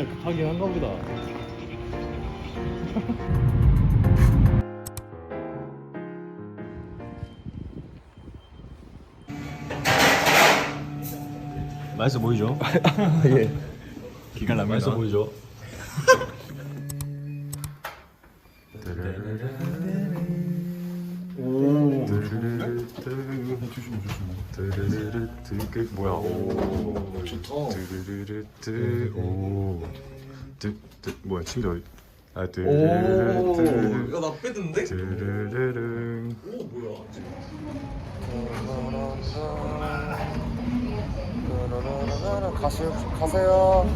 하긴 한가 보다. 맛있어 보이죠? 예. 기가 납니다. 맛있어 보이죠? 그 뭐야? 오. 좋다. 드르르르 오. 드, 드 뭐야? 침대 어디? 아 드르르르. 이거 나 빼던데? 드르르르. 오 뭐야? 가세요. 가세요.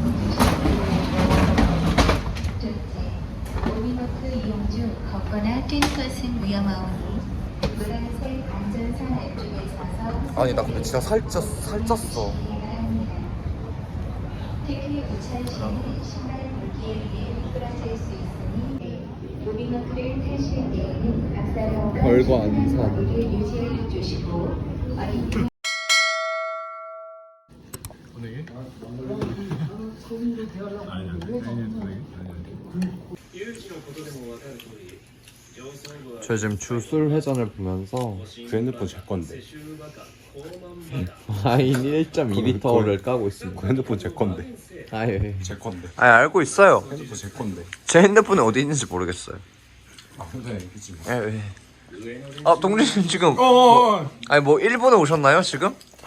오미노크 이용 중 걷거나 뛰는 것은 위험하오니 아니 나 근데 진짜 살쪘 살쪘어. 별거 안 사. 를 유지를 해주시고 어린 저 지금 주술 회전을 보면서 그 핸드폰 제 건데. 아인 1.2리터를 까고 있습니다. 그 핸드폰 제 건데. 아예. 제 건데. 아 알고 있어요. 핸드폰 제 건데. 제 핸드폰이 어디 있는지 모르겠어요. 아 근데 그치. 뭐. 예 예. 아 동진님 지금 어, 어. 아니 뭐 일본에 오셨나요 지금?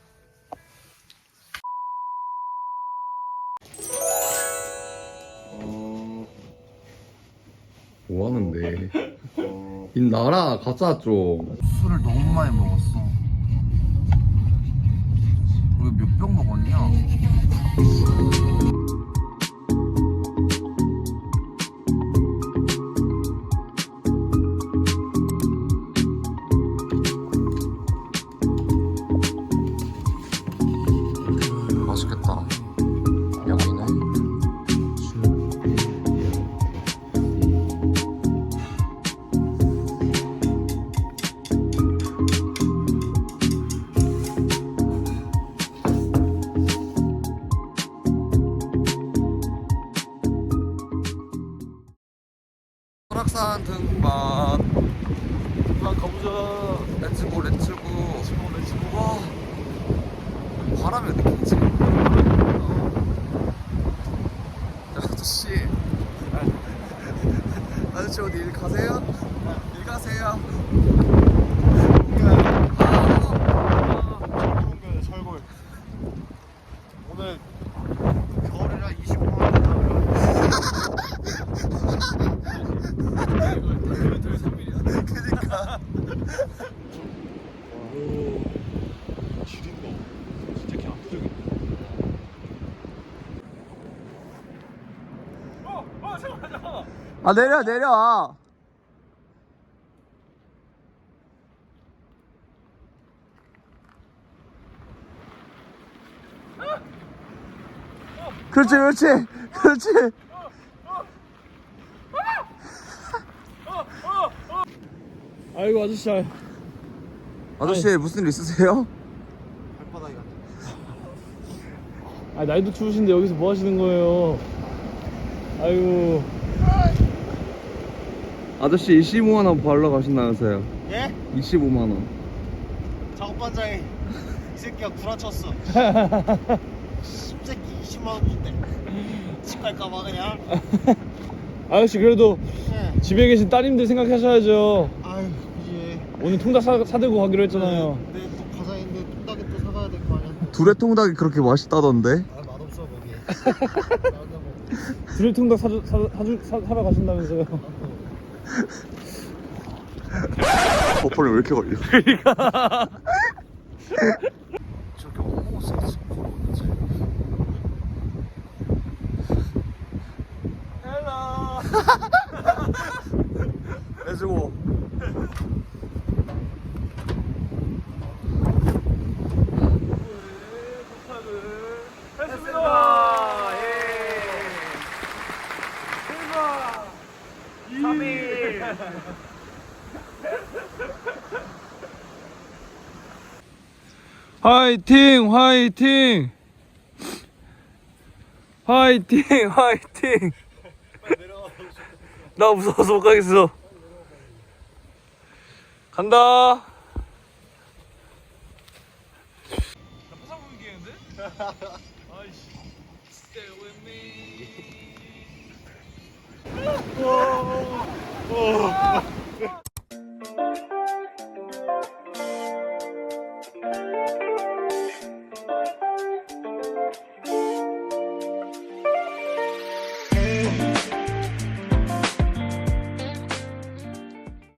뭐 하는데? 이 나라 가자 좀. 술을 너무 많이 먹었어 설악산 등반. 등반 가보자. 렛츠고 렛츠고. 렛츠고 렛츠고. 와. 바람이 어디 있지? 아저씨 아저씨 어디 일 가세요? 일 가세요 설골. 오늘 겨울이라 25만 원. 그니까 지린다. 진짜 개 압도적이다. 아 내려 내려 그렇지 그렇지 그렇지 아이고 아저씨. 아저씨 무슨 일 있으세요? 아 나이도 추우신데 여기서 뭐 하시는 거예요? 아이고. 아저씨 25만 원 벌러 가신다면서요 예? 25만 원 작업반장이 이 새끼가 구라쳤어 새끼 20만 원 준대 집 갈까봐 그냥 아저씨 그래도 예. 집에 계신 따님들 생각하셔야죠. 아유 그지 오늘 통닭 사, 사들고 가기로 했잖아요. 근데 또 가사인데 뚝딱이 또 사가야 될 거 아니야 둘의 통닭이 그렇게 맛있다던데 아 맛없어 거기 둘이 통닭 사주, 사, 사주, 사, 사러 가신다면서요. 어, 버퍼를 왜 이렇게 걸려? 그러니까. 저렇게 엉망 써서 걸어오는지. 헬로. 해주고. 3일. 화이팅, 화이팅. 화이팅, 화이팅. 나 무서워서 못 가겠어. 간다. 파상 분기는데? 아이씨. Stay with me. 오, 오.